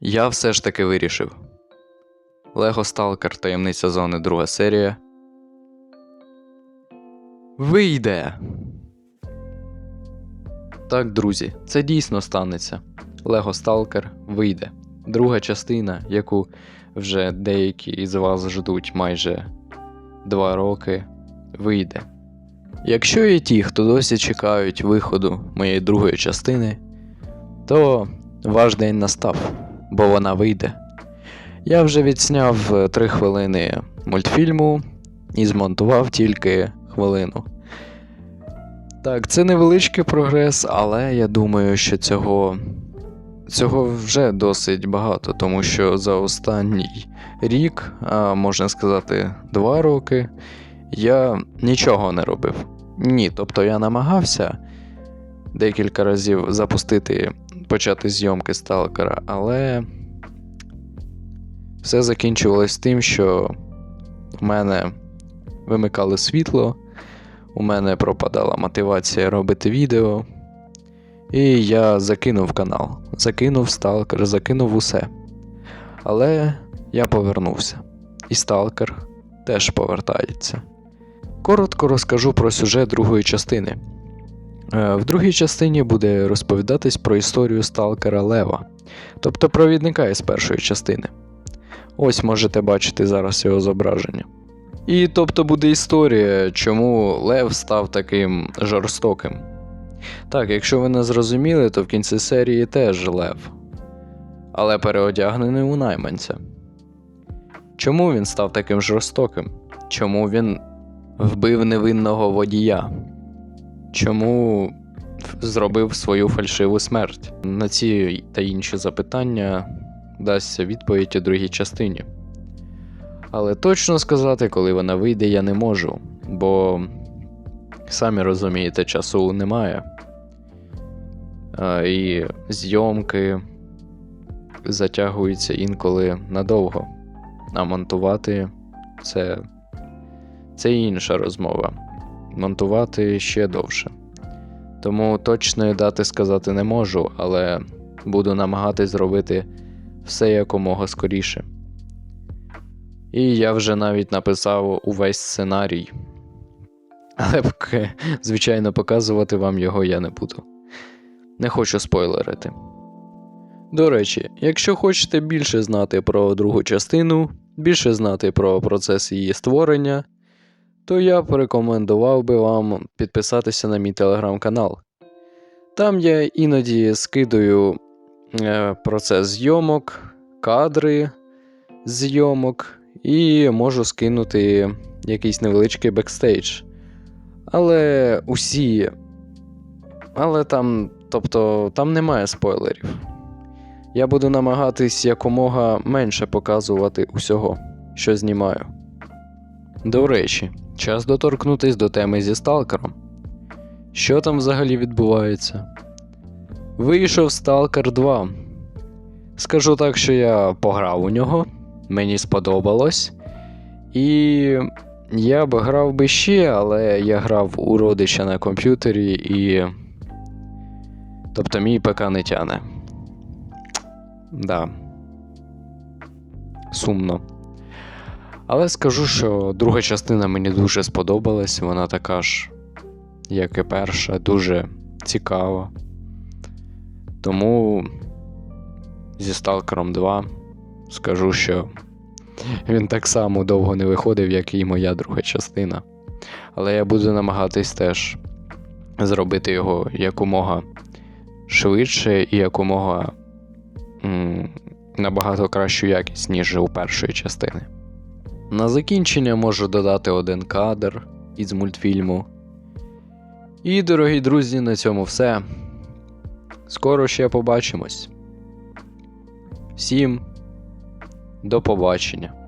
Я все ж таки вирішив. Лего Сталкер таємниця зони друга серія. Вийде. Так, друзі, це дійсно станеться. Лего Сталкер вийде. Друга частина, яку вже деякі із вас ждуть майже два роки, вийде. Якщо є ті, хто досі чекають виходу моєї другої частини, то ваш день настав, бо вона вийде. Я вже відсняв 3 хвилини мультфільму і змонтував тільки хвилину. Так, це невеличкий прогрес, але я думаю, що цього, цього вже досить багато, тому що за останній рік, а можна сказати, два роки, я нічого не робив. Ні, тобто я намагався декілька разів запустити, почати зйомки сталкера, але все закінчувалось тим, що в мене вимикали світло, у мене пропадала мотивація робити відео, і я закинув канал, закинув сталкер, закинув усе. Але я повернувся, і сталкер теж повертається. Коротко розкажу про сюжет другої частини. Е, В другій частині буде розповідатись про історію сталкера Лева, тобто провідника із першої частини. Ось можете бачити зараз його зображення. І тобто буде історія, чому Лев став таким жорстоким. Так, якщо ви не зрозуміли, то в кінці серії теж Лев, але переодягнений у найманця. Чому він став таким жорстоким? Чому він вбив невинного водія? Чому зробив свою фальшиву смерть? На ці та інші запитання дасться відповідь у другій частині. Але точно сказати, коли вона вийде, я не можу, бо самі розумієте, часу немає. А, і зйомки затягуються інколи надовго. А монтувати це, це інша розмова. Монтувати ще довше. Тому точної дати сказати не можу, але буду намагатись зробити все якомога скоріше. І я вже навіть написав увесь сценарій. Але звичайно, показувати вам його я не буду. Не хочу спойлерити. До речі, якщо хочете більше знати про другу частину, більше знати про процес її створення, то я порекомендував би вам підписатися на мій телеграм-канал. Там я іноді скидаю е, процес зйомок, кадри зйомок і можу скинути якийсь невеличкий бекстейдж. Але усі. Але там, тобто, там немає спойлерів. Я буду намагатись якомога менше показувати усього, що знімаю. До речі, час доторкнутись до теми зі сталкером. Що там взагалі відбувається? Вийшов Stalker 2. Скажу так, що я пограв у нього, мені сподобалось. І я б грав би ще, але я грав у родича на комп'ютері і. Тобто мій ПК не тяне. Да. Сумно. Але скажу, що друга частина мені дуже сподобалась, вона така ж, як і перша, дуже цікава. Тому зі Сталкером 2 скажу, що він так само довго не виходив, як і моя друга частина. Але я буду намагатись теж зробити його якомога швидше і якомога м, набагато кращу якість, ніж у першої частини. На закінчення можу додати один кадр із мультфільму. І, дорогі друзі, на цьому все. Скоро ще побачимось. Всім до побачення.